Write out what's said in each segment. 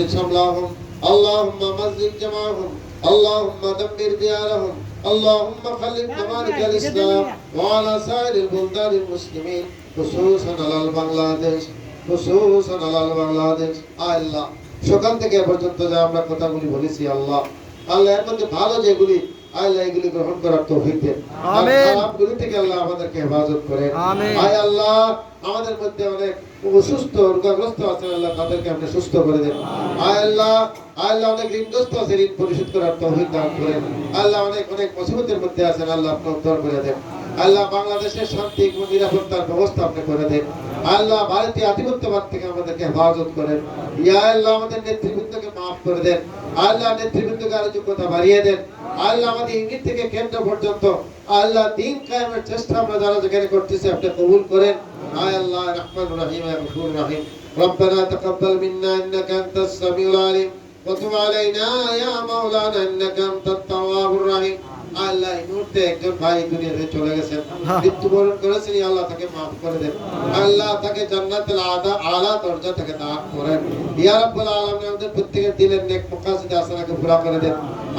فرق شملهم اللهم مزق جمعهم اللهم دمر ديارهم اللهم خلف ممالك الإسلام وعلى سائر البلدان المسلمين خصوصا على بنغلاديش خصوصا على বাংলাদেশ আল্লাহ সকাল থেকে এ পর্যন্ত যা আমরা কথাগুলি বলেছি আল্লাহ আল্লাহ এর মধ্যে ভালো যেগুলি আল্লাহ এগুলি গ্রহণ করার তৌফিক দেন। খারাপগুলি থেকে আল্লাহ আমাদেরকে হেফাজত আমিন। আয় আল্লাহ আমাদের মধ্যে অনেক অসুস্থ রোগাগ্রস্ত আছেন আল্লাহ তাদেরকে আপনি সুস্থ করে দেন। আয় আল্লাহ আয় আল্লাহ অনেক ঋণগ্রস্ত আছে ঋণ পরিশোধ করার তৌফিক দান করেন। আল্লাহ অনেক অনেক মুসিবতের মধ্যে আছেন আল্লাহ আপনি উদ্ধার করে দেন। আল্লাহ বাংলাদেশের শান্তি এবং নিরাপত্তার ব্যবস্থা আপনি করে দেন। আল্লাহ ভারতীয় আধিপত্যবাদ থেকে আমাদেরকে হেফাজত করেন। ইয়া আল্লাহ আমাদের নেতৃবৃন্দকে মাফ করে দেন। আল্লাহ নেতৃবৃন্দকে আরো যোগ্যতা বাড়িয়ে দেন আল্লাহ আমাদের ইউনিট থেকে কেন্দ্র পর্যন্ত আল্লাহ দিন কায়েমের চেষ্টা আমরা যারা যেখানে করতেছি আপনি কবুল করেন আয় আল্লাহ রহমান রহিম গফুর রহিম ربنا تقبل منا انك انت السميع العليم وتب علينا يا مولانا انك انت التواب الرحيم আল্লাহ এই মুহূর্তে একজন ভাই দুনিয়াতে চলে গেছেন মৃত্যুবরণ করেছেন ইয়া আল্লাহ তাকে মাফ করে দেন আল্লাহ তাকে জান্নাতুল আদা আলা দরজা থেকে দান করেন ইয়া রাব্বুল আলামিন আমাদের প্রত্যেকের দিলের নেক মুকাসিদ আসানাকে পুরা করে দেন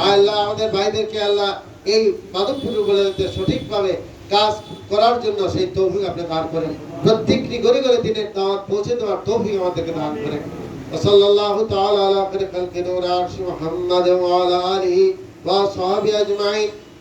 আল্লাহ আমাদের ভাইদেরকে আল্লাহ এই মাদকপুর বলে সঠিকভাবে কাজ করার জন্য সেই তৌফিক আপনি দান করেন প্রত্যেকটি গড়ে গড়ে দিনের দাওয়াত পৌঁছে দেওয়ার তৌফিক আমাদেরকে দান করেন وصلى الله تعالى على خير خلق نور عرش محمد وعلى اله واصحابه اجمعين